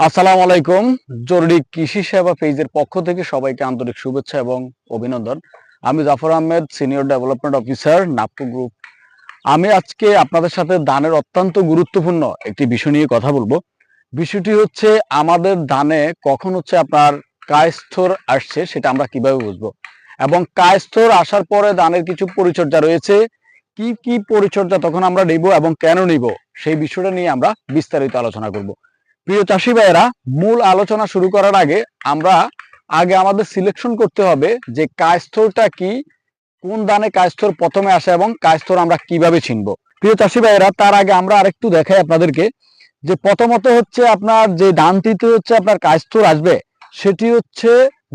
আসসালামু আলাইকুম। জরুরি কৃষি সেবা পেজের পক্ষ থেকে সবাইকে আন্তরিক শুভেচ্ছা এবং অভিনন্দন। আমি Zafar Ahmed senior development officer Napco group আমি আজকে আপনাদের সাথে ধানের অত্যন্ত গুরুত্বপূর্ণ একটি বিষয় নিয়ে কথা বলব। বিষয়টি হচ্ছে, আমাদের ধানে কখন হচ্ছে আপনার কায়স্থর আসছে সেটা আমরা কীভাবে বুঝব? এবং কায়স্থর আসার পরে ধানের কিছু পরিচর্যা রয়েছে। কি কি পরিচর্যা তখন আমরা নিব এবং কেন নিব সেই বিষয়টা নিয়ে আমরা বিস্তারিত আলোচনা করব। প্রিয় চাষি ভাইয়েরা, মূল আলোচনা শুরু করার আগে আমরা আগে আমাদের সিলেকশন করতে হবে যে কায়স্থরটা কি, কোন দানে কায়স্থর প্রথমে আসে এবং কায়স্থর আমরা কীভাবে চিনব প্রিয় চাষি ভাইয়েরা, তার আগে আমরা আরেকটু দেখাই আপনাদেরকে যে প্রথমত হচ্ছে আপনার যে ধানটিতে হচ্ছে আপনার কায়স্থর আসবে, সেটি হচ্ছে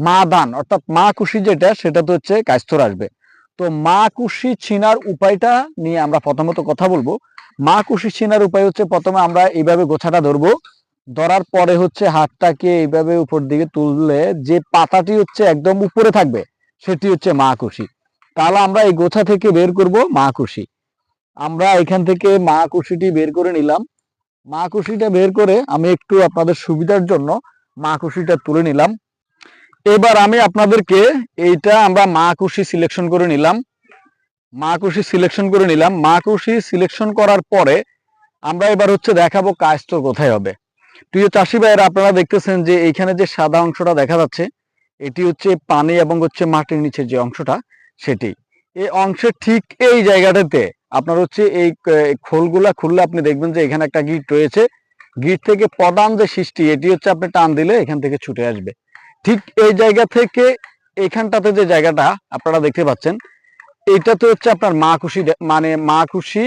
মা দান অর্থাৎ মা কুশি যেটা সেটা তো হচ্ছে কায়স্থর আসবে। তো মা কুশি ছিনার উপায়টা নিয়ে আমরা প্রথমত কথা বলব। মা কুশি ছিনার উপায় হচ্ছে প্রথমে আমরা এইভাবে গোছাটা ধরবো। ধরার পরে হচ্ছে হাতটাকে এইভাবে উপর দিকে তুললে যে পাতাটি হচ্ছে একদম উপরে থাকবে, সেটি হচ্ছে মা কুশি তাহলে আমরা এই গোছা থেকে বের করব মা কুশি আমরা এখান থেকে মা কুশিটি বের করে নিলাম। মা কুশিটা বের করে আমি একটু আপনাদের সুবিধার জন্য মা কুশিটা তুলে নিলাম। এবার আমি আপনাদেরকে এইটা আমরা মা কুশি সিলেকশন করে নিলাম। মা কুশি সিলেকশন করে নিলাম। মা কুশি সিলেকশন করার পরে আমরা এবার হচ্ছে দেখাবো কায়স্থ কোথায় হবে। প্রিয় চাষি ভাইয়েরা, আপনারা দেখতেছেন যে এইখানে যে সাদা অংশটা দেখা যাচ্ছে, এটি হচ্ছে পানি এবং হচ্ছে মাটির নিচে যে অংশটা, সেটি। এই অংশের ঠিক এই জায়গাটাতে আপনার হচ্ছে এই খোলগুলা খুললে আপনি দেখবেন যে এখানে একটা গিট রয়েছে। গিট থেকে প্রধান যে সৃষ্টি, এটি হচ্ছে আপনি টান দিলে এখান থেকে ছুটে আসবে। ঠিক এই জায়গা থেকে এখানটাতে যে জায়গাটা আপনারা দেখতে পাচ্ছেন এইটাতে হচ্ছে আপনার মা খুশি মানে মা খুশি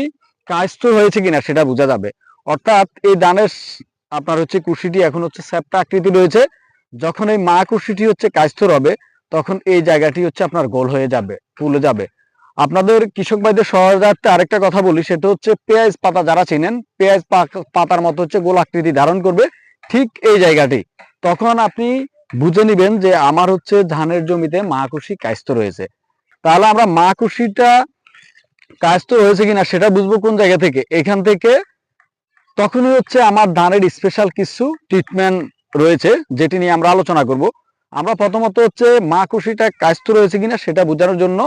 কায়স্থ হয়েছে কিনা সেটা বোঝা যাবে। অর্থাৎ এই দানের আপনার হচ্ছে কুশিটি এখন হচ্ছে স্যাপটা আকৃতি রয়েছে। যখন এই মা কুশিটি হচ্ছে কায়স্থর হবে, তখন এই জায়গাটি হচ্ছে আপনার গোল হয়ে যাবে, ফুলে যাবে। আপনাদের কৃষক ভাইদের সহজার্থে আরেকটা কথা বলি, সেটা হচ্ছে পেঁয়াজ পাতা যারা চেনেন, পেঁয়াজ পাতার মতো হচ্ছে গোল আকৃতি ধারণ করবে ঠিক এই জায়গাটি। তখন আপনি বুঝে নিবেন যে আমার হচ্ছে ধানের জমিতে মা কুশি কায়স্থ রয়েছে তাহলে আমরা মা কুশিটা কায়স্থ হয়েছে কিনা সেটা বুঝব কোন জায়গা থেকে? এখান থেকে তখনই হচ্ছে আমার ধানের স্পেশাল কিছু ট্রিটমেন্ট রয়েছে, যেটি নিয়ে আমরা আলোচনা করব। আমরা প্রথমত হচ্ছে মা কুশিটা কায়স্থ রয়েছে কিনা সেটা বোঝানোর জন্য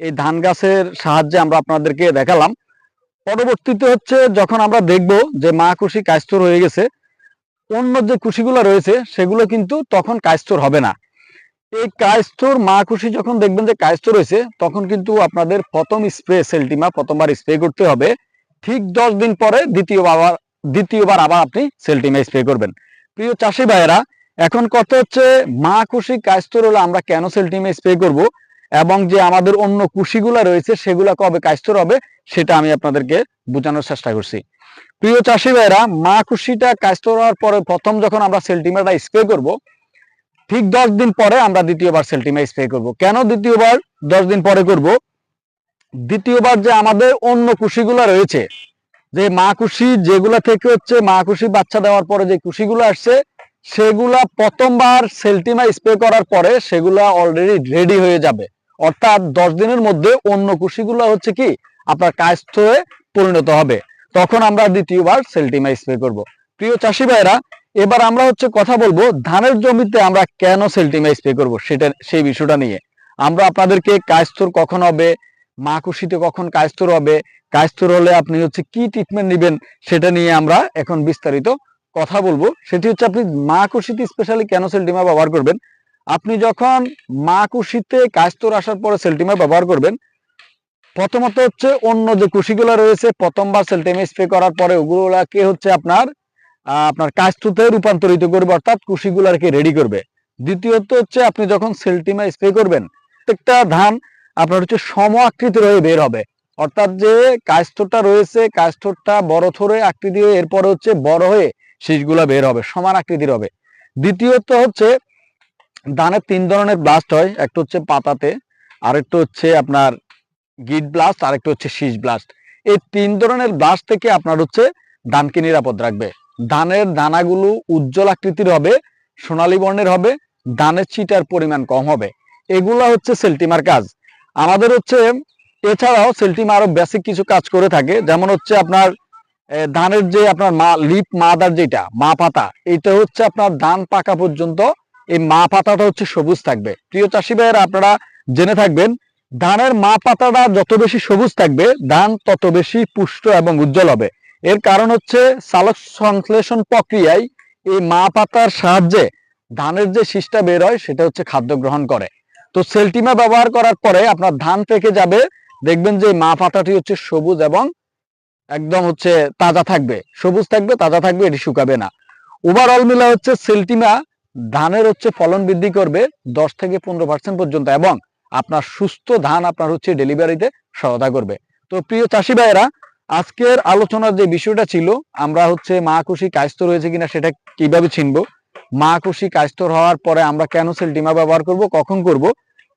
এই ধান গাছের সাহায্যে আমরা আপনাদেরকে দেখালাম। পরবর্তীতে হচ্ছে যখন আমরা দেখব যে মা কুশি কায়স্থর হয়ে গেছে, অন্য যে কুশিগুলো রয়েছে সেগুলো কিন্তু তখন কায়স্থর হবে না। এই কায়স্থর মা কুশি যখন দেখবেন যে কায়স্থ রয়েছে, তখন কিন্তু আপনাদের প্রথম স্প্রে সেলটিমা প্রথমবার স্প্রে করতে হবে। ঠিক দশ দিন পরে দ্বিতীয়বার আবার দ্বিতীয়বার আবার আপনি সেলটিমা স্প্রে করবেন। প্রিয় চাষি ভাইয়েরা, এখন কথা হচ্ছে মা কুশি কায়স্থর হলে আমরা কেন সেলটিমা স্প্রে করব এবং যে আমাদের অন্য কুশিগুলা রয়েছে সেগুলো কবে কায়স্থর হবে সেটা আমি আপনাদেরকে বোঝানোর চেষ্টা করছি। প্রিয় চাষি ভাইয়েরা, মা কুশিটা কায়স্থর হওয়ার পরে প্রথম যখন আমরা সেলটিমাটা স্প্রে করব, ঠিক দশ দিন পরে আমরা দ্বিতীয়বার সেলটিমা স্প্রে করব। কেন দ্বিতীয়বার? দশ দিন পরে করব। দ্বিতীয়বার যে আমাদের অন্য কুশিগুলা রয়েছে যে মা কুশি যেগুলা থেকে হচ্ছে মা কুশি বাচ্চা দেওয়ার পরে যে কুশিগুলো আসছে, সেগুলা প্রথমবার সেলটিমা স্প্রে করার পরে সেগুলা অলরেডি রেডি হয়ে যাবে। অর্থাৎ দশ দিনের মধ্যে অন্য কুশিগুলো হচ্ছে কি, আপনার কায়স্থ হয়ে পরিণত হবে। তখন আমরা দ্বিতীয়বার সেলটিমা স্প্রে করব। প্রিয় চাষি ভাইরা এবার আমরা হচ্ছে কথা বলব ধানের জমিতে আমরা কেন সেলটিমা স্প্রে করব সেটা, সেই বিষয়টা নিয়ে। আমরা আপনাদেরকে কায়স্থর কখন হবে মা কুশিতে কখন কায়স্থর হবে? কায়স্থর হলে আপনি হচ্ছে কি ট্রিটমেন্ট নেবেন সেটা নিয়ে আমরা এখন বিস্তারিত কথা বলব। সেটি হচ্ছে আপনি মা কুশিতে স্পেশালি কেন সেলটিমা ব্যবহার করবেন? আপনি যখন মা কুশিতে কায়স্থর আসার পরে সেলটিমা ব্যবহার করবেন, প্রথমত হচ্ছে অন্য যে কুশিগুলো রয়েছে, প্রথমবার সেলটিমা স্প্রে করার পরে ওগুলোকে হচ্ছে আপনার আপনার কায়স্থতে রূপান্তরিত করবে, অর্থাৎ কুশিগুলাকে রেডি করবে। দ্বিতীয়ত হচ্ছে আপনি যখন সেলটিমা স্প্রে করবেন, প্রত্যেকটা ধান আপনার হচ্ছে সম আকৃতির হয়ে বের হবে। অর্থাৎ যে কায়স্থটা রয়েছে, কায়স্থটা বড় থরে আকৃতি হয়ে এরপরে হচ্ছে বড় হয়ে শীষগুলা বের হবে, সমান আকৃতির হবে। দ্বিতীয়ত হচ্ছে ধানের তিন ধরনের ব্লাস্ট হয়, একটা হচ্ছে পাতাতে, আরেকটা হচ্ছে আপনার গিট ব্লাস্ট আরেকটা হচ্ছে শীষ ব্লাস্ট এই তিন ধরনের ব্লাস্ট থেকে আপনার হচ্ছে ধানকে নিরাপদ রাখবে। ধানের দানাগুলো উজ্জ্বল আকৃতির হবে, সোনালী বর্ণের হবে ধানের চিটার পরিমাণ কম হবে। এগুলা হচ্ছে সেলটিমার কাজ। আমাদের হচ্ছে, এছাড়াও সেলটিম আরও বেসিক কিছু কাজ করে থাকে। যেমন হচ্ছে আপনার ধানের যে আপনার মা লিপ মাদার যেটা, মা পাতা এটা হচ্ছে আপনার ধান পাকা পর্যন্ত এই মা পাতাটা হচ্ছে সবুজ থাকবে। প্রিয় চাষি ভাইয়েরা, আপনারা জেনে থাকবেন, ধানের মা পাতাটা যত বেশি সবুজ থাকবে, ধান তত বেশি পুষ্ট এবং উজ্জ্বল হবে। এর কারণ হচ্ছে, সালোক সংশ্লেষণ প্রক্রিয়ায় এই মা পাতার সাহায্যে ধানের যে শীষটা বের হয়, সেটা হচ্ছে খাদ্য গ্রহণ করে। তো সেলটিমা ব্যবহার করার পরে আপনার ধান পেকে যাবে। দেখবেন যে মা পাতাটি হচ্ছে সবুজ এবং একদম হচ্ছে তাজা থাকবে। সবুজ থাকবে, তাজা থাকবে, এটি শুকাবে না। ওভারঅল মিলে হচ্ছে সেলটিমা ধানের হচ্ছে ফলন বৃদ্ধি করবে দশ থেকে পনেরো পার্সেন্ট পর্যন্ত এবং আপনার সুস্থ ধান আপনার হচ্ছে ডেলিভারিতে সহায়তা করবে। তো প্রিয় চাষি ভাইয়েরা, আজকের আলোচনার যে বিষয়টা ছিল, আমরা হচ্ছে মা খুশি কায়স্ত রয়েছে কিনা সেটা কীভাবে চিনবো? মা খুশি কায়স্তর হওয়ার পরে আমরা কেন সেলটিমা ব্যবহার করব, কখন করব?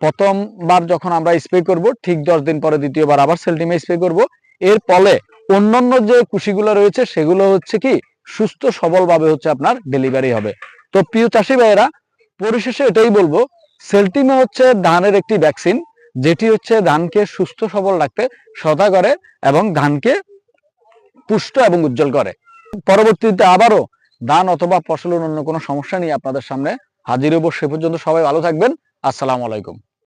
প্রথমবার যখন আমরা স্প্রে করব, ঠিক দশ দিন পরে দ্বিতীয়বার আবার সেলটিমা স্প্রে করব। এর ফলে অন্যান্য যে কুশিগুলো রয়েছে, সেগুলো হচ্ছে কি, সুস্থ সবল ভাবে হচ্ছে আপনার ডেলিভারি হবে। তো প্রিয় চাষি ভাইয়েরা, পরিশেষে এটাই বলব সেলটিমে হচ্ছে ধানের একটি ভ্যাকসিন যেটি হচ্ছে ধানকে সুস্থ সবল রাখতে সদা করে এবং ধানকে পুষ্ট এবং উজ্জ্বল করে। পরবর্তীতে আবারও ধান অথবা ফসলের অন্য কোনো সমস্যা নিয়ে আপনাদের সামনে হাজির হব। সে পর্যন্ত সবাই ভালো থাকবেন। আসসালামু আলাইকুম।